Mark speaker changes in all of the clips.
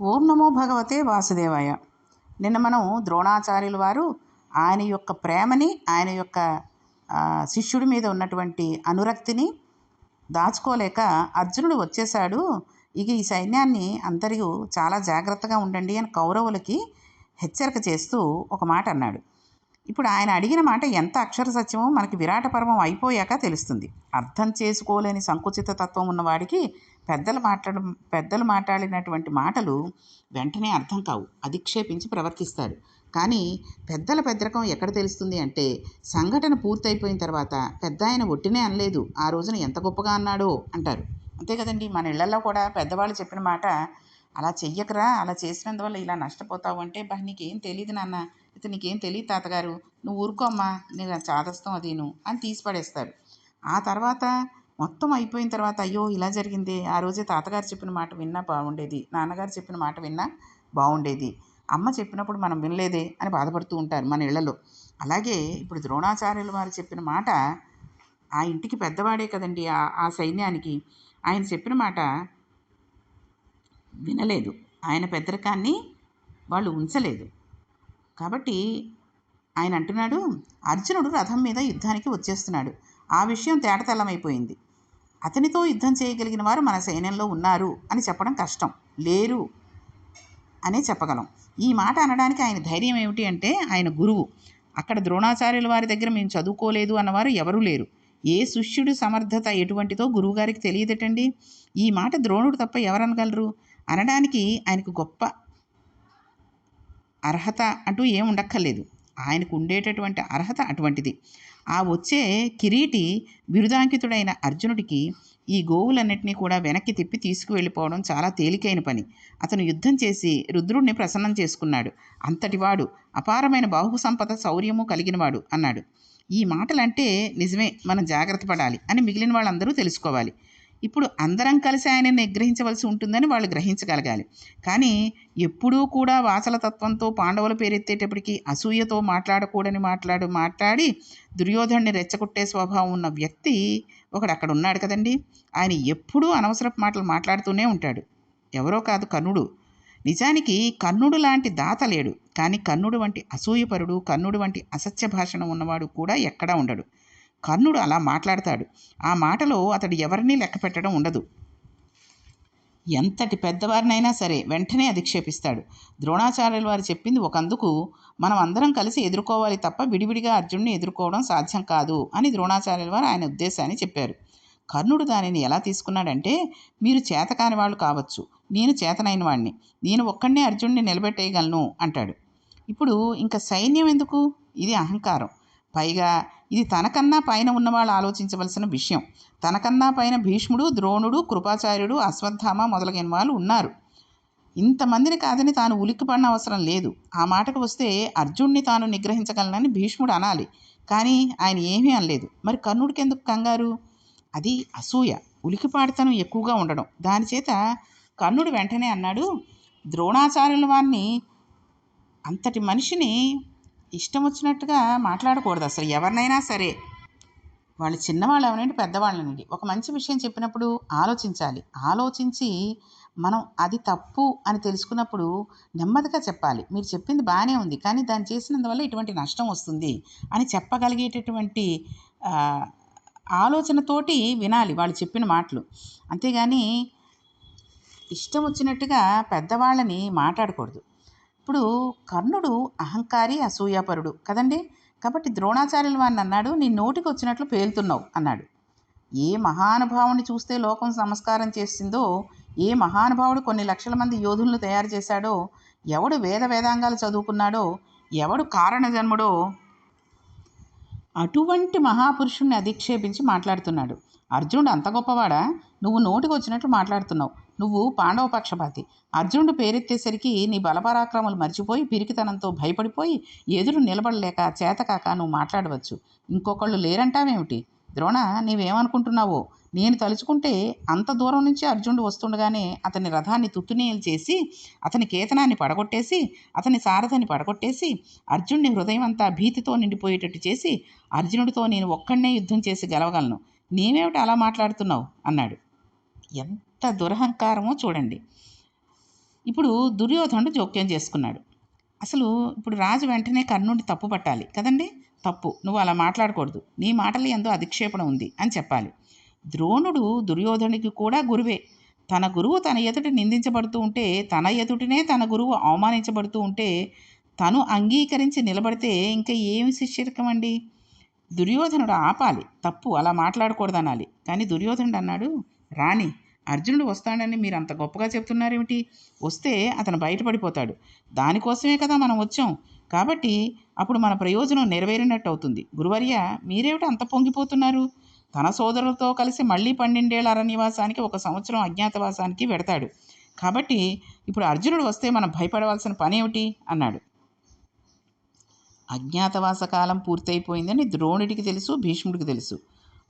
Speaker 1: ఓం నమో భగవతే వాసుదేవాయ. నిన్న మనం ద్రోణాచార్యుల వారు ఆయన యొక్క ప్రేమని ఆయన యొక్క శిష్యుడి మీద ఉన్నటువంటి అనురక్తిని దాచుకోలేక అర్జునుడు వచ్చేశాడు. ఇక ఈ సైన్యాన్ని అందరూ చాలా జాగ్రత్తగా ఉండండి అని కౌరవులకి హెచ్చరిక చేస్తూ ఒక మాట అన్నాడు. ఇప్పుడు ఆయన అడిగిన మాట ఎంత అక్షర సత్యమో మనకి విరాట పర్వం అయిపోయాక తెలుస్తుంది. అర్థం చేసుకోలేని సంకుచిత తత్వం ఉన్నవాడికి పెద్దలు మాట్లాడ పెద్దలు మాట్లాడినటువంటి మాటలు వెంటనే అర్థం కావు. అధిక్షేపించి ప్రవర్తిస్తారు. కానీ పెద్దల పెద్దరకం ఎక్కడ తెలుస్తుంది అంటే సంఘటన పూర్తయిపోయిన తర్వాత పెద్ద ఆయన ఒట్టినే అనలేదు. ఆ రోజున ఎంత గొప్పగా అన్నాడో అంటారు. అంతే కదండి. మన ఇళ్ళలో కూడా పెద్దవాళ్ళు చెప్పిన మాట అలా చెయ్యకరా అలా చేసినందువల్ల ఇలా నష్టపోతావు అంటే బా నీకేం తెలియదు నాన్న. అయితే నీకేం తెలియదు తాతగారు. నువ్వు ఊరుకోమ్మా నీకు చాదస్తం అదీను అని తీసి పడేస్తారు ఆ తర్వాత మొత్తం అయిపోయిన తర్వాత అయ్యో ఇలా జరిగింది. ఆ రోజే తాతగారు చెప్పిన మాట విన్నా బాగుండేది. నాన్నగారు చెప్పిన మాట విన్నా బాగుండేది. అమ్మ చెప్పినప్పుడు మనం వినలేదే అని బాధపడుతూ ఉంటారు మన ఇళ్ళలో. అలాగే ఇప్పుడు ద్రోణాచార్యులు వారు చెప్పిన మాట ఆ ఇంటికి పెద్దవాడే కదండి ఆ ఆ సైన్యానికి. ఆయన చెప్పిన మాట వినలేదు. ఆయన పెద్దరికాన్ని వాళ్ళు ఉంచలేదు. కాబట్టి ఆయన అంటున్నాడు అర్జునుడు రథం మీద యుద్ధానికి వచ్చేస్తున్నాడు. ఆ విషయం తేటతెల్లమైపోయింది అతనితో యుద్ధం చేయగలిగిన వారు మన సైన్యంలో ఉన్నారు అని చెప్పడం కష్టం. లేరు అనే చెప్పగలం. ఈ మాట అనడానికి ఆయన ధైర్యం ఏమిటి అంటే ఆయన గురువు. అక్కడ ద్రోణాచార్యుల వారి దగ్గర మేము చదువుకోలేదు అన్నవారు ఎవరూ లేరు. ఏ శిష్యుడి సమర్థత ఎటువంటిదో గురువుగారికి తెలియదటండి? ఈ మాట ద్రోణుడు తప్ప ఎవరనగలరు? అనడానికి ఆయనకు గొప్ప అర్హత అంటూ ఏం ఉండక్కర్లేదు. ఆయనకు ఉండేటటువంటి అర్హత అటువంటిది. ఆ వచ్చే కిరీటి బిరుదాంకితుడైన అర్జునుడికి ఈ గోవులన్నింటినీ కూడా వెనక్కి తిప్పి తీసుకువెళ్ళిపోవడం చాలా తేలికైన పని. అతను యుద్ధం చేసి రుద్రుడిని ప్రసన్నం చేసుకున్నాడు. అంతటివాడు అపారమైన బాహు సంపద శౌర్యము కలిగినవాడు అన్నాడు. ఈ మాటలంటే నిజమే. మనం జాగ్రత్త పడాలి అని మిగిలిన వాళ్ళందరూ తెలుసుకోవాలి. ఇప్పుడు అందరం కలిసి ఆయనని నిగ్రహించవలసి ఉంటుందని వాళ్ళు గ్రహించగలగాలి. కానీ ఎప్పుడూ కూడా వాసల తత్వంతో పాండవుల పేరెత్తేటప్పటికి అసూయతో మాట్లాడకూడని మాట్లాడు మాట్లాడి దుర్యోధనుని రెచ్చగొట్టే స్వభావం ఉన్న వ్యక్తి ఒకడు అక్కడ ఉన్నాడు కదండి. ఆయన ఎప్పుడూ అనవసరపు మాటలు మాట్లాడుతూనే ఉంటాడు. ఎవరో కాదు కర్ణుడు. నిజానికి కర్ణుడు లాంటి దాత లేడు. కానీ కర్ణుడు వంటి అసూయపరుడు కర్ణుడు వంటి అసత్య భాషణ ఉన్నవాడు కూడా ఎక్కడా ఉండడు. కర్ణుడు అలా మాట్లాడతాడు. ఆ మాటలో అతడు ఎవరినీ లెక్క పెట్టడం ఉండదు. ఎంతటి పెద్దవారినైనా సరే వెంటనే అధిక్షేపిస్తాడు. ద్రోణాచార్యుల వారు చెప్పింది ఒకందుకు మనం అందరం కలిసి ఎదుర్కోవాలి తప్ప విడివిడిగా అర్జున్ని ఎదుర్కోవడం సాధ్యం కాదు అని ద్రోణాచార్యుల వారు ఆయన ఉద్దేశాన్ని చెప్పారు. కర్ణుడు దానిని ఎలా తీసుకున్నాడంటే మీరు చేతకాని వాళ్ళు కావచ్చు నేను చేతనైన వాడిని నేను ఒక్కడనే అర్జున్ని నిలబెట్టేయగలను అంటాడు. ఇప్పుడు ఇంకా సైన్యం ఎందుకు? ఇది అహంకారం. పైగా ఇది తనకన్నా పైన ఉన్న వాళ్ళు ఆలోచించవలసిన విషయం. తనకన్నా పైన భీష్ముడు ద్రోణుడు కృపాచార్యుడు అశ్వత్థామ మొదలగిన వాళ్ళు ఉన్నారు. ఇంతమందిని కాదని తాను ఉలిక్కిపడిన అవసరం లేదు. ఆ మాటకు వస్తే అర్జున్ని తాను నిగ్రహించగలనని భీష్ముడు అనాలి. కానీ ఆయన ఏమీ అనలేదు. మరి కర్ణుడికి ఎందుకు కంగారు? అది అసూయ. ఉలికిపాడితనం ఎక్కువగా ఉండడం. దానిచేత కర్ణుడు వెంటనే అన్నాడు ద్రోణాచార్యుల వారిని అంతటి మనిషిని ఇష్టం వచ్చినట్టుగా మాట్లాడకూడదు అసలు ఎవరినైనా సరే. వాళ్ళు చిన్నవాళ్ళు అవనండి పెద్దవాళ్ళనండి. ఒక మంచి విషయం చెప్పినప్పుడు ఆలోచించాలి. ఆలోచించి మనం అది తప్పు అని తెలుసుకున్నప్పుడు నెమ్మదిగా చెప్పాలి. మీరు చెప్పింది బాగానే ఉంది. కానీ దాన్ని చేసినందువల్ల ఇటువంటి నష్టం వస్తుంది అని చెప్పగలిగేటటువంటి ఆలోచనతోటి వినాలి వాళ్ళు చెప్పిన మాటలు. అంతేగాని ఇష్టం వచ్చినట్టుగా పెద్దవాళ్ళని మాట్లాడకూడదు. ఇప్పుడు కర్ణుడు అహంకారి అసూయాపరుడు కదండి? కాబట్టి ద్రోణాచార్యులు వారిని అన్నాడు నీ నోటికి వచ్చినట్లు పేలుతున్నావు అన్నాడు. ఏ మహానుభావుని చూస్తే లోకం నమస్కారం చేసిందో ఏ మహానుభావుడు కొన్ని లక్షల మంది యోధులను తయారు చేశాడో ఎవడు వేద వేదాంగాలు చదువుకున్నాడో ఎవడు కారణజన్ముడో అటువంటి మహాపురుషుణ్ణి అధిక్షేపించి మాట్లాడుతున్నాడు. అర్జునుడు అంత గొప్పవాడా? నువ్వు నోటికి వచ్చినట్లు మాట్లాడుతున్నావు. నువ్వు పాండవ పక్షపాతి. అర్జునుడు పేరెత్తేసరికి నీ బలపరాక్రమాలు మర్చిపోయి పిరికితనంతో భయపడిపోయి ఎదురు నిలబడలేక చేతకాక నువ్వు మాట్లాడవచ్చు. ఇంకొకళ్ళు లేరంటావేమిటి? ద్రోణ నీవేమనుకుంటున్నావో? నేను తలుచుకుంటే అంత దూరం నుంచి అర్జునుడు వస్తుండగానే అతని రథాన్ని తుత్తునీయలు చేసి అతని కేతనాన్ని పడగొట్టేసి అతని సారథిని పడగొట్టేసి అర్జునుడి హృదయం అంతా భీతితో నిండిపోయేటట్టు చేసి అర్జునుడితో నేను ఒక్కడనే యుద్ధం చేసి గెలవగలను. నీవేమిటి అలా మాట్లాడుతున్నావు? అన్నాడు. ఎంత దురహంకారమో చూడండి. ఇప్పుడు దుర్యోధనుడు జోక్యం చేసుకున్నాడు. అసలు ఇప్పుడు రాజు వెంటనే కర్ణుడి తప్పు పట్టాలి కదండి? తప్పు. నువ్వు అలా మాట్లాడకూడదు. నీ మాటలు ఎంతో అధిక్షేపణ ఉంది అని చెప్పాలి. ద్రోణుడు దుర్యోధనుడికి కూడా గురువే. తన గురువు తన ఎదుట నిందించబడుతూ ఉంటే తన ఎదుటనే తన గురువు అవమానించబడుతూ ఉంటే తను అంగీకరించి నిలబడితే ఇంకా ఏమి శిష్యరికం అండి దుర్యోధనుడు ఆపాలి. తప్పు. అలా మాట్లాడకూడదనాలి. కానీ దుర్యోధనుడు అన్నాడు రాణి అర్జునుడు వస్తాడని మీరు అంత గొప్పగా చెప్తున్నారేమిటి? వస్తే అతను బయటపడిపోతాడు. దానికోసమే కదా మనం వచ్చాం. కాబట్టి అప్పుడు మన ప్రయోజనం నెరవేరినట్టు అవుతుంది. గురువర్య మీరేమిటి అంత పొంగిపోతున్నారు? తన సోదరులతో కలిసి మళ్ళీ పన్నెండేళ్ళ అరణ్యవాసానికి ఒక సంవత్సరం అజ్ఞాతవాసానికి వెడతాడు. కాబట్టి ఇప్పుడు అర్జునుడు వస్తే మనం భయపడవలసిన పని ఏమిటి అన్నాడు. అజ్ఞాతవాస కాలం పూర్తయిపోయిందని ద్రోణుడికి తెలుసు భీష్ముడికి తెలుసు.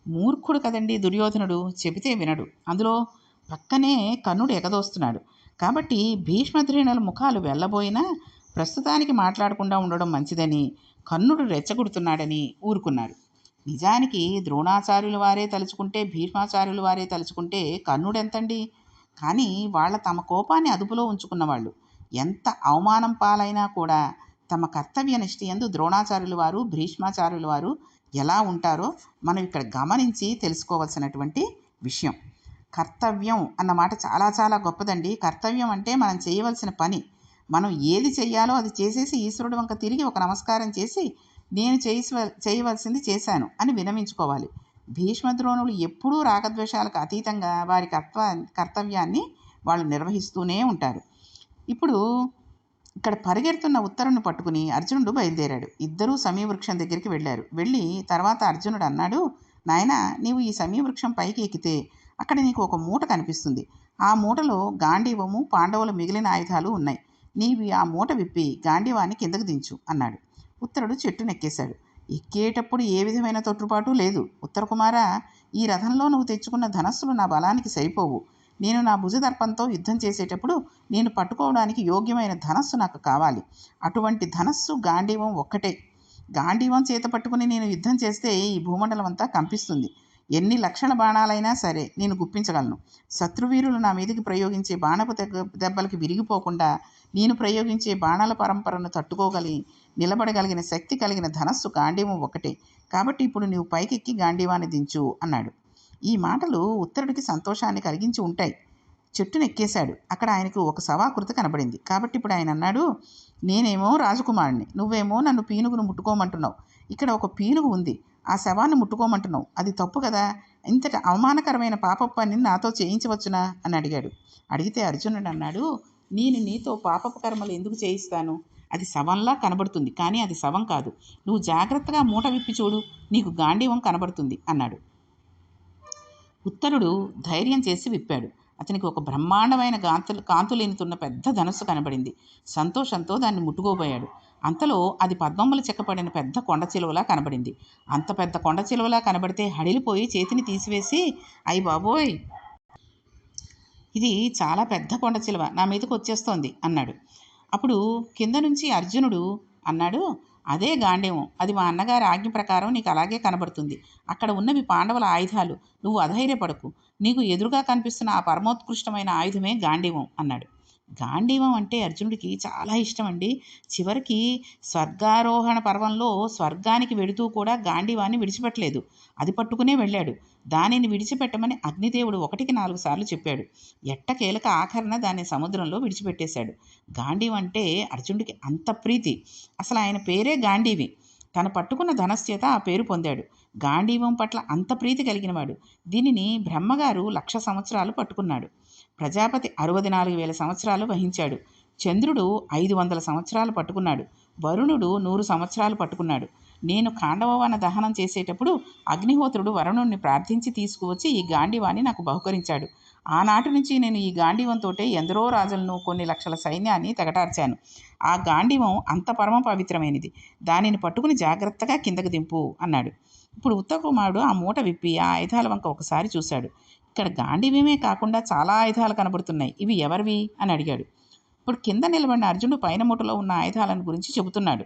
Speaker 1: మూర్ఖుడు కదండి దుర్యోధనుడు? చెబితే వినడు. అందులో పక్కనే కర్ణుడు ఎగదోస్తున్నాడు. కాబట్టి భీష్మద్రేణుల ముఖాలు వెళ్ళబోయినా ప్రస్తుతానికి మాట్లాడకుండా ఉండడం మంచిదని కర్ణుడు రెచ్చగొడుతున్నాడని ఊరుకున్నారు నిజానికి ద్రోణాచార్యుల వారే తలుచుకుంటే భీష్మాచార్యుల వారే తలుచుకుంటే కర్ణుడు ఎంతండి? కానీ వాళ్ళ తమ కోపాన్ని అదుపులో ఉంచుకున్నవాళ్ళు ఎంత అవమానం పాలైనా కూడా తమ కర్తవ్య నిష్ఠ ఎందు ద్రోణాచార్యుల వారు భీష్మాచార్యుల వారు ఎలా ఉంటారో మనం ఇక్కడ గమనించి తెలుసుకోవాల్సినటువంటి విషయం. కర్తవ్యం అన్నమాట చాలా చాలా గొప్పదండి. కర్తవ్యం అంటే మనం చేయవలసిన పని. మనం ఏది చెయ్యాలో అది చేసేసి ఈశ్వరుడు వంక తిరిగి ఒక నమస్కారం చేసి నేను చేసి చేయవలసింది చేశాను అని వినమించుకోవాలి. భీష్మద్రోణులు ఎప్పుడూ రాగద్వేషాలకు అతీతంగా వారి కర్త కర్తవ్యాన్ని వాళ్ళు నిర్వహిస్తూనే ఉంటారు. ఇప్పుడు ఇక్కడ పరిగెడుతున్న ఉత్తరుని పట్టుకుని అర్జునుడు బయలుదేరాడు. ఇద్దరూ సమీవృక్షం దగ్గరికి వెళ్ళారు. వెళ్ళి తర్వాత అర్జునుడు అన్నాడు నాయన నీవు ఈ సమీవృక్షం పైకి ఎక్కితే అక్కడ నీకు ఒక మూట కనిపిస్తుంది. ఆ మూటలో గాంధీవము పాండవుల మిగిలిన ఆయుధాలు ఉన్నాయి. నీవి ఆ మూట విప్పి గాంధీవాన్ని కిందకు దించు అన్నాడు. ఉత్తరుడు చెట్టు నెక్కేశాడు. ఎక్కేటప్పుడు ఏ విధమైన తొట్టుపాటు లేదు. ఉత్తర కుమార ఈ రథంలో నువ్వు తెచ్చుకున్న ధనస్సులు నా బలానికి సరిపోవు. నేను నా భుజదర్పంతో యుద్ధం చేసేటప్పుడు నేను పట్టుకోవడానికి యోగ్యమైన ధనస్సు నాకు కావాలి. అటువంటి ధనస్సు గాంధీవం ఒక్కటే. గాంధీవం చేత పట్టుకుని నేను యుద్ధం చేస్తే ఈ భూమండలం అంతా కంపిస్తుంది. ఎన్ని లక్షల బాణాలైనా సరే నేను గుప్పించగలను. శత్రువీరులు నా మీదకి ప్రయోగించే బాణపు దెబ్బలకి విరిగిపోకుండా నేను ప్రయోగించే బాణాల పరంపరను తట్టుకోగలి నిలబడగలిగిన శక్తి కలిగిన ధనస్సు గాంధీవం ఒకటే కాబట్టి ఇప్పుడు నీవు పైకెక్కి గాంధీవాన్ని దించు అన్నాడు. ఈ మాటలు ఉత్తరుడికి సంతోషాన్ని కలిగించి ఉంటాయి. చెట్టును ఎక్కేశాడు. అక్కడ ఆయనకు ఒక సవాకృత కనబడింది. కాబట్టి ఇప్పుడు ఆయన అన్నాడు నేనేమో రాజకుమారుణ్ణి. నువ్వేమో నన్ను పీనుగును ముట్టుకోమంటున్నావు. ఇక్కడ ఒక పీనుగు ఉంది. ఆ శవాన్ని ముట్టుకోమంటున్నావు. అది తప్పు కదా? ఇంతటి అవమానకరమైన పాప పని నాతో చేయించవచ్చునా? అని అడిగాడు. అడిగితే అర్జునుడు అన్నాడు నేను నీతో పాపపు కర్మలు ఎందుకు చేయిస్తాను? అది శవంలా కనబడుతుంది కానీ అది శవం కాదు. నువ్వు జాగ్రత్తగా మూట విప్పి చూడు నీకు గాంధీవం కనబడుతుంది అన్నాడు. ఉత్తరుడు ధైర్యం చేసి విప్పాడు. అతనికి ఒక బ్రహ్మాండమైన కాంతులు కాంతులేనుతున్న పెద్ద ధనస్సు కనబడింది. సంతోషంతో దాన్ని ముట్టుకోబోయాడు. అంతలో అది పద్మములు చెక్కపడిన పెద్ద కొండ చిలువలా కనబడింది. అంత పెద్ద కొండ చిలువలా కనబడితే హడిలిపోయి చేతిని తీసివేసి అయ్యి బాబోయ్! ఇది చాలా పెద్ద కొండ చిలువ నా మీదకి వచ్చేస్తోంది అన్నాడు. అప్పుడు కింద నుంచి అర్జునుడు అన్నాడు అదే గాండేమో అది మా అన్నగారి ఆజ్ఞ ప్రకారం నీకు అలాగే కనబడుతుంది. అక్కడ ఉన్నవి పాండవుల ఆయుధాలు నువ్వు అధైర్యపడకు. నీకు ఎదురుగా కనిపిస్తున్న ఆ పరమోత్కృష్టమైన ఆయుధమే గాంధీవం అన్నాడు. గాంధీవం అంటే అర్జునుడికి చాలా ఇష్టం అండి చివరికి స్వర్గారోహణ పర్వంలో స్వర్గానికి వెడుతూ కూడా గాంధీవాన్ని విడిచిపెట్టలేదు. అది పట్టుకునే వెళ్ళాడు. దానిని విడిచిపెట్టమని అగ్నిదేవుడు ఒకటికి నాలుగు సార్లు చెప్పాడు. ఎట్టకేలక ఆఖరణ దాన్ని సముద్రంలో విడిచిపెట్టేశాడు. గాంధీవం అంటే అర్జునుడికి అంత ప్రీతి. అసలు ఆయన పేరే గాంధీవి. తను పట్టుకున్న ధనస్యత ఆ పేరు పొందాడు. గాంధీవం పట్ల అంత ప్రీతి కలిగినవాడు. దీనిని బ్రహ్మగారు లక్ష సంవత్సరాలు పట్టుకున్నాడు. ప్రజాపతి అరవది నాలుగు వేల సంవత్సరాలు వహించాడు. చంద్రుడు ఐదు వందల సంవత్సరాలు పట్టుకున్నాడు. వరుణుడు నూరు సంవత్సరాలు పట్టుకున్నాడు. నేను కాండవవన దహనం చేసేటప్పుడు అగ్నిహోత్రుడు వరుణుణ్ణి ప్రార్థించి తీసుకువచ్చి ఈ గాంధీవాన్ని నాకు బహుకరించాడు. ఆనాటి నుంచి నేను ఈ గాంధీవంతో ఎందరో రాజులను కొన్ని లక్షల సైన్యాన్ని తెగటార్చాను. ఆ గాంధీవం అంత పరమ పవిత్రమైనది. దానిని పట్టుకుని జాగ్రత్తగా కిందకు దింపు అన్నాడు. ఇప్పుడు ఉత్తకుమారుడు ఆ మూట విప్పి ఆ ఆయుధాల వంక ఒకసారి చూశాడు. ఇక్కడ గాంధీవీమే కాకుండా చాలా ఆయుధాలు కనబడుతున్నాయి. ఇవి ఎవరివి? అని అడిగాడు. ఇప్పుడు కింద నిలబడిన అర్జునుడు పైన మూటలో ఉన్న ఆయుధాలను గురించి చెబుతున్నాడు.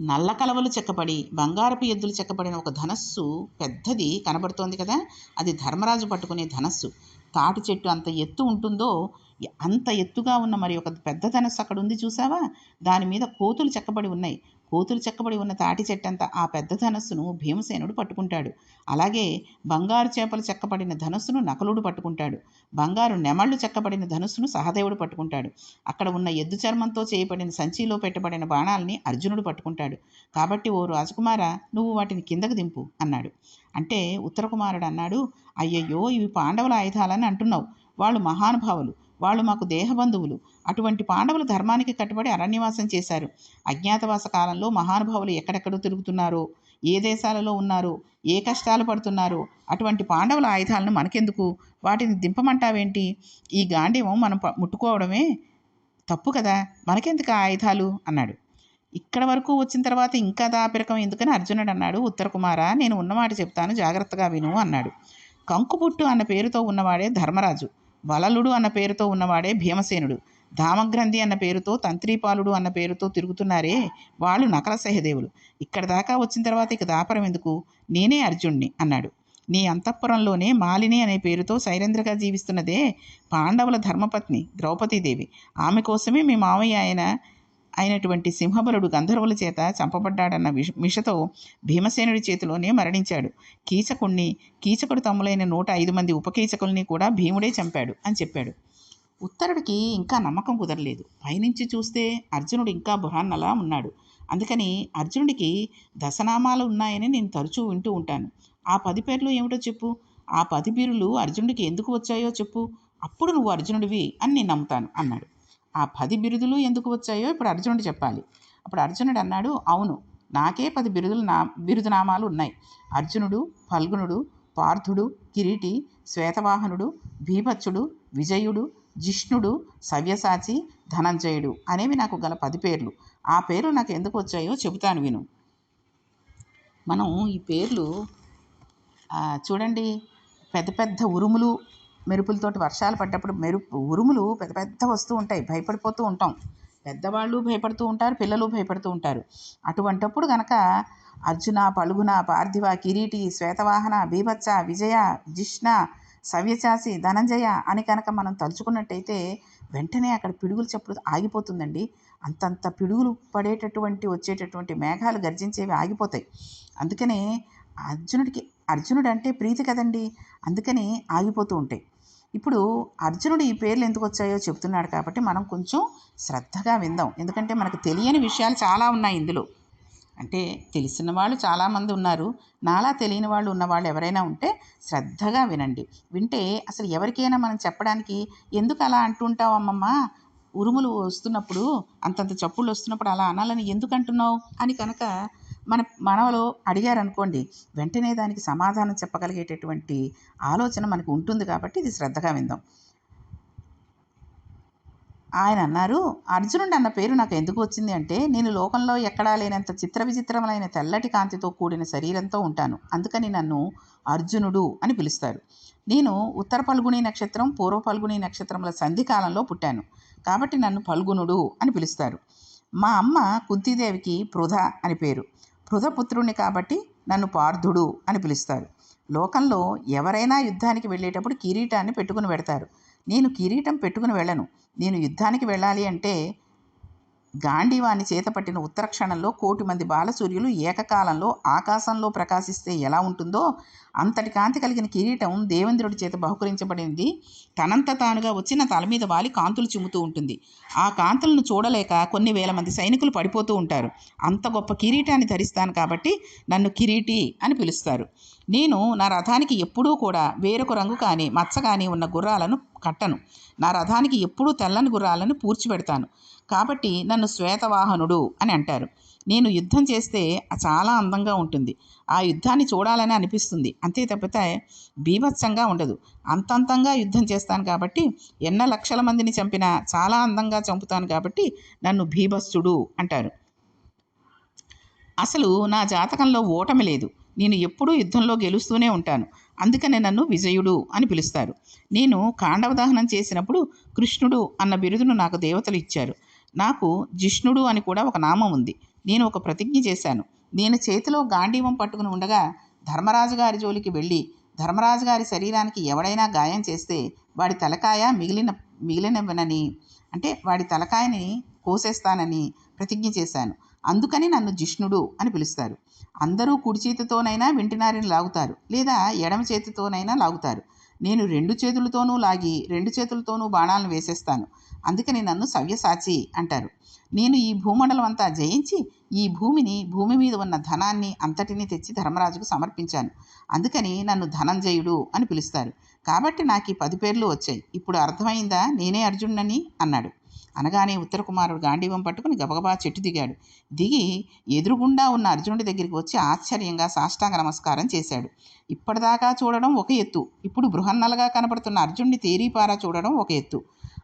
Speaker 1: నల్ల కలవలు చెక్కబడి బంగారపు ఎద్దులు చెక్కబడిన ఒక ధనస్సు పెద్దది కనబడుతోంది కదా? అది ధర్మరాజు పట్టుకునే ధనస్సు. తాటి చెట్టు అంత ఎత్తు ఉంటుందో అంత ఎత్తుగా ఉన్న మరి ఒక పెద్ద ధనస్సు అక్కడ ఉంది చూసావా దాని మీద కోతులు చెక్కబడి ఉన్నాయి. కోతులు చెక్కబడి ఉన్న తాటి చెట్టంత ఆ పెద్ద ధనస్సును భీమసేనుడు పట్టుకుంటాడు. అలాగే బంగారు చేపలు చెక్కబడిన ధనస్సును నకలుడు పట్టుకుంటాడు. బంగారు నెమళ్ళు చెక్కబడిన ధనుస్సును సహదేవుడు పట్టుకుంటాడు. అక్కడ ఉన్న ఎద్దు చర్మంతో చేయబడిన సంచిలో పెట్టబడిన బాణాలని అర్జునుడు పట్టుకుంటాడు. కాబట్టి ఓ రాజకుమార నువ్వు వాటిని కిందకు దింపు అన్నాడు. అంటే ఉత్తరకుమారుడు అన్నాడు అయ్యయ్యో ఇవి పాండవుల ఆయుధాలని అంటున్నావు. వాళ్ళు మహానుభావులు. వాళ్ళు మాకు దేహబంధువులు. అటువంటి పాండవులు ధర్మానికి కట్టుబడి అరణ్యవాసం చేశారు. అజ్ఞాతవాస కాలంలో మహానుభావులు ఎక్కడెక్కడో తిరుగుతున్నారో? ఏ దేశాలలో ఉన్నారో? ఏ కష్టాలు పడుతున్నారో? అటువంటి పాండవుల ఆయుధాలను మనకెందుకు? వాటిని దింపమంటావేంటి? ఈ గాంధీవం మనం ముట్టుకోవడమే తప్పు కదా? మనకెందుకు ఆ ఆయుధాలు? అన్నాడు. ఇక్కడ వరకు వచ్చిన తర్వాత ఇంకా దాపిరకం ఎందుకని అర్జునుడు అన్నాడు. ఉత్తర కుమార నేను ఉన్నమాట చెప్తాను. జాగ్రత్తగా విను అన్నాడు. కంకుపుట్టు అన్న పేరుతో ఉన్నవాడే ధర్మరాజు వలలుడు అన్న పేరుతో ఉన్నవాడే భీమసేనుడు. ధామగ్రంథి అన్న పేరుతో తంత్రీపాలుడు అన్న పేరుతో తిరుగుతున్నారే వాళ్ళు నకల సహదేవులు. ఇక్కడ దాకా వచ్చిన తర్వాత ఇక దాపరం ఎందుకు? నేనే అర్జున్ని అన్నాడు. నీ అంతఃపురంలోనే మాలిని అనే పేరుతో సైరేంద్రగా జీవిస్తున్నదే పాండవుల ధర్మపత్ని ద్రౌపదీదేవి. ఆమె కోసమే మీ మావయ్య ఆయన అయినటువంటి సింహబలుడు గంధర్వుల చేత చంపబడ్డాడన్న విష మిషతో భీమసేనుడి చేతిలోనే మరణించాడు. కీచకుణ్ణి కీచకుడు తమ్ములైన నూట ఐదు మంది ఉపకీచకుల్ని కూడా భీముడే చంపాడు అని చెప్పాడు. ఉత్తరుడికి ఇంకా నమ్మకం కుదరలేదు. పైనుంచి చూస్తే అర్జునుడు ఇంకా బుహాన్నలా ఉన్నాడు. అందుకని అర్జునుడికి దశనామాలు ఉన్నాయని నేను తరచూ వింటూ ఉంటాను. ఆ పది పేర్లు ఏమిటో చెప్పు. ఆ పది పేర్లు అర్జునుడికి ఎందుకు వచ్చాయో చెప్పు. అప్పుడు నువ్వు అర్జునుడివి అని నేను నమ్ముతాను అన్నాడు. ఆ పది బిరుదులు ఎందుకు వచ్చాయో ఇప్పుడు అర్జునుడు చెప్పాలి. అప్పుడు అర్జునుడు అన్నాడు అవును నాకే పది బిరుదులు నా బిరుదు నామాలు ఉన్నాయి. అర్జునుడు ఫల్గునుడు పార్థుడు కిరీటి శ్వేతవాహనుడు భీభత్సుడు విజయుడు జిష్ణుడు సవ్యసాచి ధనంజయుడు అనేవి నాకు గల పది పేర్లు. ఆ పేర్లు నాకు ఎందుకు వచ్చాయో చెబుతాను విను. మనం ఈ పేర్లు చూడండి. పెద్ద పెద్ద ఉరుములు మెరుపులతోటి వర్షాలు పడ్డప్పుడు మెరుపు ఉరుములు పెద్ద పెద్ద వస్తూ ఉంటాయి. భయపడిపోతూ ఉంటాం. పెద్దవాళ్ళు భయపడుతూ ఉంటారు పిల్లలు భయపడుతూ ఉంటారు. అటువంటప్పుడు గనక అర్జున పలుగున పార్థివ కిరీటి శ్వేతవాహన బీభత్స విజయ జిష్ణ సవ్యచాసి ధనంజయ అని కనుక మనం తలుచుకున్నట్టయితే వెంటనే అక్కడ పిడుగులు చప్పుడు ఆగిపోతుందండి. అంతంత పిడుగులు పడేటటువంటి వచ్చేటటువంటి మేఘాలు గర్జించేవి ఆగిపోతాయి. అందుకనే అర్జునుడికి అర్జునుడు అంటే ప్రీతి కదండి. అందుకని ఆగిపోతూ ఉంటాయి. ఇప్పుడు అర్జునుడు ఈ పేర్లు ఎందుకు వచ్చాయో చెప్తున్నాడు కాబట్టి మనం కొంచెం శ్రద్ధగా విందాం. ఎందుకంటే మనకు తెలియని విషయాలు చాలా ఉన్నాయి ఇందులో. అంటే తెలిసిన వాళ్ళు చాలామంది ఉన్నారు. నాలా తెలియని వాళ్ళు ఉన్నవాళ్ళు ఎవరైనా ఉంటే శ్రద్ధగా వినండి. వింటే అసలు ఎవరికైనా మనం చెప్పడానికి ఎందుకు అలా అంటుంటావు అమ్మమ్మ? ఉరుములు వస్తున్నప్పుడు అంతంత చప్పుళ్ళు వస్తున్నప్పుడు అలా అనాలని ఎందుకు అంటున్నావు? అని కనుక మన మనవలో అడిగారనుకోండి వెంటనే దానికి సమాధానం చెప్పగలిగేటటువంటి ఆలోచన మనకు ఉంటుంది కాబట్టి ఇది శ్రద్ధగా విందాం. ఆయన అన్నారు అర్జునుడు అన్న పేరు నాకు ఎందుకు వచ్చింది అంటే నేను లోకంలో ఎక్కడా లేనంత చిత్ర విచిత్రములైన తెల్లటి కాంతితో కూడిన శరీరంతో ఉంటాను. అందుకని నన్ను అర్జునుడు అని పిలుస్తారు. నేను ఉత్తర పల్గుని నక్షత్రం పూర్వ పల్గుని నక్షత్రముల సంధికాలంలో పుట్టాను. కాబట్టి నన్ను పల్గునుడు అని పిలుస్తారు. మా అమ్మ కుంతీదేవికి పృథ అని పేరు. పృథపుత్రుణ్ణి కాబట్టి నన్ను పార్థుడు అని పిలుస్తారు. లోకంలో ఎవరైనా యుద్ధానికి వెళ్ళేటప్పుడు కిరీటాన్ని పెట్టుకుని పెడతారు. నేను కిరీటం పెట్టుకుని వెళ్ళను. నేను యుద్ధానికి వెళ్ళాలి అంటే గాంధీవాన్ని చేతపట్టిన ఉత్తర క్షణంలో కోటి మంది బాలసూర్యులు ఏకకాలంలో ఆకాశంలో ప్రకాశిస్తే ఎలా ఉంటుందో అంతటి కాంతి కలిగిన కిరీటం దేవేంద్రుడి చేత బహుకరించబడింది. తనంత తానుగా వచ్చిన తల మీద వాలి కాంతులు చిమ్ముతూ ఉంటుంది. ఆ కాంతులను చూడలేక కొన్ని వేల మంది సైనికులు పడిపోతూ ఉంటారు. అంత గొప్ప కిరీటాన్ని ధరిస్తాను కాబట్టి నన్ను కిరీటి అని పిలుస్తారు. నేను నా రథానికి ఎప్పుడూ కూడా వేరొక రంగు కానీ మచ్చ కానీ ఉన్న గుర్రాలను కట్టను. నా రథానికి ఎప్పుడూ తెల్లని గుర్రాలను పూడ్చిపెడతాను. కాబట్టి నన్ను శ్వేతవాహనుడు అని అంటారు. నేను యుద్ధం చేస్తే చాలా అందంగా ఉంటుంది. ఆ యుద్ధాన్ని చూడాలని అనిపిస్తుంది. అంతే తప్పితే బీభత్సంగా ఉండదు. అంతంతంగా యుద్ధం చేస్తాను కాబట్టి ఎన్న లక్షల మందిని చంపినా చాలా అందంగా చంపుతాను కాబట్టి నన్ను భీభత్సుడు అంటారు. అసలు నా జాతకంలో ఓటమి లేదు. నేను ఎప్పుడూ యుద్ధంలో గెలుస్తూనే ఉంటాను. అందుకనే నన్ను విజయుడు అని పిలుస్తారు. నేను కాండవ దహనం చేసినప్పుడు కృష్ణుడు అన్న బిరుదును నాకు దేవతలు ఇచ్చారు. నాకు జిష్ణుడు అని కూడా ఒక నామం ఉంది. నేను ఒక ప్రతిజ్ఞ చేశాను. నేను చేతిలో గాంధీవం పట్టుకుని ఉండగా ధర్మరాజు గారి జోలికి వెళ్ళి ధర్మరాజు గారి శరీరానికి ఎవడైనా గాయం చేస్తే వాడి తలకాయ మిగిలిన మిగిలినవనని అంటే వాడి తలకాయని కోసేస్తానని ప్రతిజ్ఞ చేశాను. అందుకని నన్ను జిష్ణుడు అని పిలుస్తారు. అందరూ కుడి చేతితోనైనా వింటినారిని లాగుతారు లేదా ఎడమ చేతితోనైనా లాగుతారు. నేను రెండు చేతులతోనూ లాగి రెండు చేతులతోనూ బాణాలను వేసేస్తాను. అందుకని నన్ను సవ్యసాచి అంటారు. నేను ఈ భూమండలం అంతా జయించి ఈ భూమిని భూమి మీద ఉన్న ధనాన్ని అంతటినీ తెచ్చి ధర్మరాజుకు సమర్పించాను. అందుకని నన్ను ధనంజయుడు అని పిలుస్తారు. కాబట్టి నాకు ఈ పది పేర్లు వచ్చాయి. ఇప్పుడు అర్థమైందా? నేనే అర్జునుడని? అన్నాడు. అనగానే ఉత్తర కుమారుడు గాంధీవం పట్టుకుని గబగబా చెట్టు దిగాడు. దిగి ఎదురుగుండా ఉన్న అర్జునుడి దగ్గరికి వచ్చి ఆశ్చర్యంగా సాష్టాంగ నమస్కారం చేశాడు. ఇప్పటిదాకా చూడడం ఒక ఎత్తు. ఇప్పుడు బృహన్నలుగా కనపడుతున్న అర్జునుడి తేరీపారా చూడడం ఒక ఎత్తు.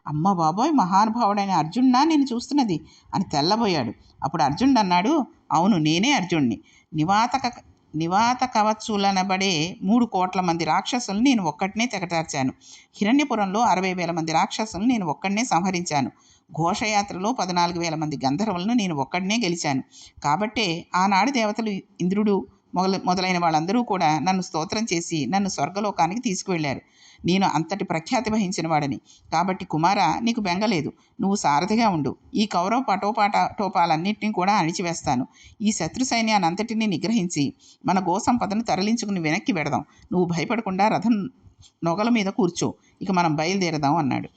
Speaker 1: అమ్మ బాబోయ్! మహానుభావుడైన అర్జున్నా నేను చూస్తున్నది అని తెల్లబోయాడు. అప్పుడు అర్జునుడు అన్నాడు అవును నేనే అర్జున్ని. నివాతక నివాత కవచ్చులనబడే మూడు కోట్ల మంది రాక్షసులను నేను ఒక్కటినే తెగటార్చాను. హిరణ్యపురంలో అరవై వేల మంది రాక్షసులను నేను ఒక్కడనే సంహరించాను. ఘోషయాత్రలో పద్నాలుగు వేల మంది గంధర్వులను నేను ఒక్కడనే గెలిచాను. కాబట్టే ఆనాడు దేవతలు ఇంద్రుడు మొదల మొదలైన వాళ్ళందరూ కూడా నన్ను స్తోత్రం చేసి నన్ను స్వర్గలోకానికి తీసుకువెళ్ళారు. నేను అంతటి ప్రఖ్యాతి వహించిన వాడని. కాబట్టి కుమార నీకు బెంగలేదు నువ్వు సారథిగా ఉండు. ఈ కౌరవ పటోపాట టోపాలన్నింటినీ కూడా అణిచివేస్తాను. ఈ శత్రు సైన్యాన్ని నిగ్రహించి మన గోసంపదను తరలించుకుని వెనక్కి వెడదాం నువ్వు భయపడకుండా రథం నొగల మీద కూర్చో. ఇక మనం బయలుదేరదాం అన్నాడు.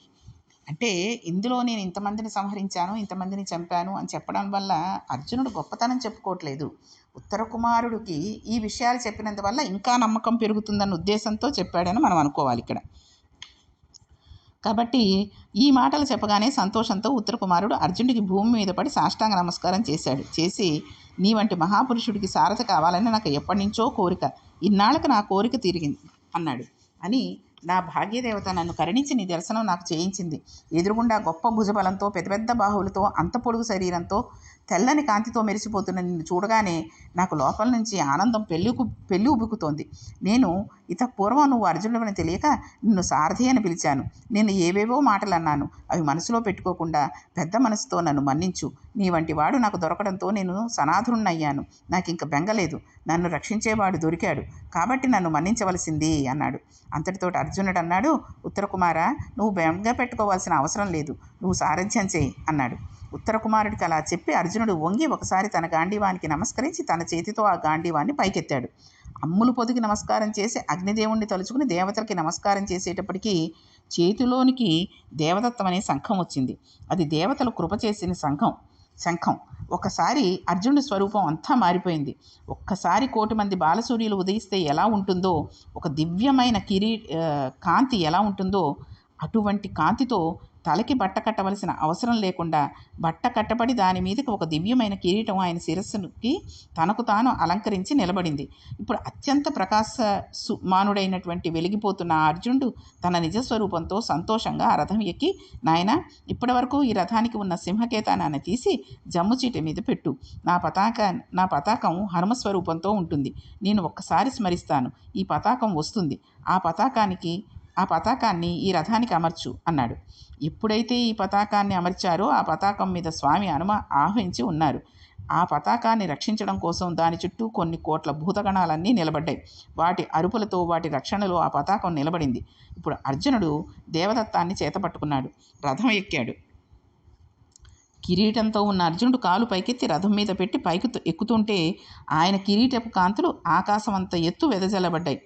Speaker 1: అంటే ఇందులో నేను ఇంతమందిని సంహరించాను ఇంతమందిని చంపాను అని చెప్పడం వల్ల అర్జునుడు గొప్పతనం చెప్పుకోవట్లేదు. ఉత్తర కుమారుడికి ఈ విషయాలు చెప్పినందువల్ల ఇంకా నమ్మకం పెరుగుతుందన్న ఉద్దేశంతో చెప్పాడని మనం అనుకోవాలి ఇక్కడ. కాబట్టి ఈ మాటలు చెప్పగానే సంతోషంతో ఉత్తర కుమారుడు అర్జునుడికి భూమి మీద పడి సాష్టాంగ నమస్కారం చేశాడు. చేసి నీ వంటి మహాపురుషుడికి సారథి కావాలని నాకు ఎప్పటి నుంచో కోరిక. ఇన్నాళ్ళకి నా కోరిక తీరిగింది అన్నాడు. అని నా భాగ్యదేవత నన్ను కరుణించి నీ దర్శనం నాకు చేయించింది. ఎదురుగుండా గొప్ప భుజబలంతో పెద్ద పెద్ద బాహువులతో అంత పొడుగు శరీరంతో తెల్లని కాంతితో మెరిసిపోతున్న నిన్ను చూడగానే నాకు లోపల నుంచి ఆనందం పెళ్ళికు పెళ్ళి ఉబుకుతోంది. నేను ఇత పూర్వం నువ్వు అర్జునుడిని తెలియక నిన్ను సారథి అని పిలిచాను. నేను ఏవేవో మాటలు అన్నాను అవి మనసులో పెట్టుకోకుండా పెద్ద మనసుతో నన్ను మన్నించు. నీ వంటి వాడు నాకు దొరకడంతో నేను సనాథుణ్ణయ్యాను. నాకు ఇంక బెంగలేదు నన్ను రక్షించేవాడు దొరికాడు. కాబట్టి నన్ను మన్నించవలసింది అన్నాడు. అంతటితో అర్జునుడు అన్నాడు ఉత్తరకుమార నువ్వు బెంగ పెట్టుకోవాల్సిన అవసరం లేదు. నువ్వు సారథ్యం చేయి అన్నాడు. ఉత్తర కుమారుడికి అలా చెప్పి అర్జునుడు వంగి ఒకసారి తన గాంధీవానికి నమస్కరించి తన చేతితో ఆ గాంధీవాన్ని పైకెత్తాడు. అమ్ములు పొదిగి నమస్కారం చేసి అగ్నిదేవుణ్ణి తలుచుకుని దేవతలకి నమస్కారం చేసేటప్పటికీ చేతిలోనికి దేవదత్తం అనే శంఖం వచ్చింది. అది దేవతలు కృప చేసిన సంఘం శంఖం. ఒకసారి అర్జునుడి స్వరూపం అంతా మారిపోయింది. ఒక్కసారి కోటి మంది బాలసూర్యులు ఉదయిస్తే ఎలా ఉంటుందో ఒక దివ్యమైన కిరీ కాంతి ఎలా ఉంటుందో అటువంటి కాంతితో తలకి బట్ట కట్టవలసిన అవసరం లేకుండా బట్ట కట్టబడి దాని మీదకి ఒక దివ్యమైన కిరీటం ఆయన శిరస్సుకి తనకు తాను అలంకరించి నిలబడింది. ఇప్పుడు అత్యంత ప్రకాశ సుమానుడైనటువంటి వెలిగిపోతున్న అర్జునుడు తన నిజస్వరూపంతో సంతోషంగా ఆ రథం ఎక్కి నాయన ఇప్పటి వరకు ఈ రథానికి ఉన్న సింహకేతానాన్ని తీసి జమ్ము చీటి మీద పెట్టు. నా పతాక నా పతాకం హనుమస్వరూపంతో ఉంటుంది. నేను ఒక్కసారి స్మరిస్తాను. ఈ పతాకం వస్తుంది. ఆ పతాకానికి ఆ పతాకాన్ని ఈ రథానికి అమర్చు అన్నాడు. ఎప్పుడైతే ఈ పతాకాన్ని అమర్చారో ఆ పతాకం మీద స్వామి హనుమ ఆహ్వించి ఉన్నారు. ఆ పతాకాన్ని రక్షించడం కోసం దాని చుట్టూ కొన్ని కోట్ల భూతగణాలన్నీ నిలబడ్డాయి. వాటి అరుపులతో వాటి రక్షణలో ఆ పతాకం నిలబడింది. ఇప్పుడు అర్జునుడు దేవదత్తాన్ని చేతపట్టుకున్నాడు రథం ఎక్కాడు. కిరీటంతో ఉన్న అర్జునుడు కాలు పైకెత్తి రథం మీద పెట్టి పైకి ఎక్కుతుంటే ఆయన కిరీటపు కాంతులు ఆకాశమంత ఎత్తు వెదజల్లబడ్డాయి.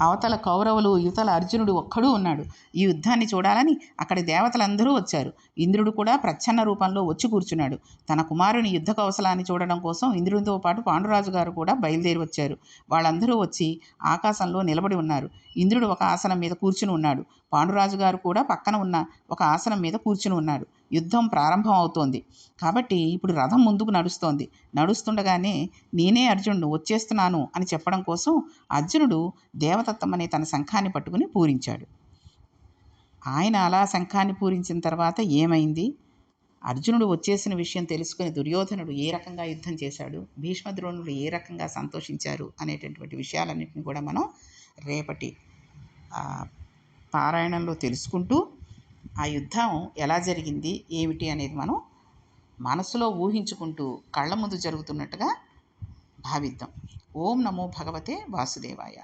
Speaker 1: అవతల కౌరవులు యువతల అర్జునుడు ఒక్కడూ ఉన్నాడు. ఈ యుద్ధాన్ని చూడాలని అక్కడి దేవతలందరూ వచ్చారు. ఇంద్రుడు కూడా ప్రచ్ఛన్న రూపంలో వచ్చి కూర్చున్నాడు. తన కుమారుని యుద్ధ కౌశలాన్ని చూడడం కోసం ఇంద్రునితో పాటు పాండురాజు గారు కూడా బయలుదేరి వచ్చారు. వాళ్ళందరూ వచ్చి ఆకాశంలో నిలబడి ఉన్నారు. ఇంద్రుడు ఒక ఆసనం మీద కూర్చుని ఉన్నాడు. పాండురాజు గారు కూడా పక్కన ఉన్న ఒక ఆసనం మీద కూర్చుని ఉన్నాడు. యుద్ధం ప్రారంభం అవుతోంది కాబట్టి ఇప్పుడు రథం ముందుకు నడుస్తోంది. నడుస్తుండగానే నేనే అర్జునుడు వచ్చేస్తున్నాను అని చెప్పడం కోసం అర్జునుడు దేవతత్వం అనే తన శంఖాన్ని పట్టుకుని పూరించాడు. ఆయన అలా శంఖాన్ని పూరించిన తర్వాత ఏమైంది? అర్జునుడు వచ్చేసిన విషయం తెలుసుకుని దుర్యోధనుడు ఏ రకంగా యుద్ధం చేశాడు? భీష్మద్రోణుడు ఏ రకంగా సంతోషించారు? అనేటటువంటి విషయాలన్నింటినీ కూడా మనం రేపటి పారాయణంలో తెలుసుకుంటూ ఆ యుద్ధం ఎలా జరిగింది ఏమిటి అనేది మనం మనసులో ఊహించుకుంటూ కళ్ళ ముందు జరుగుతున్నట్టుగా భావిద్దాం. ఓం నమో భగవతే వాసుదేవాయ.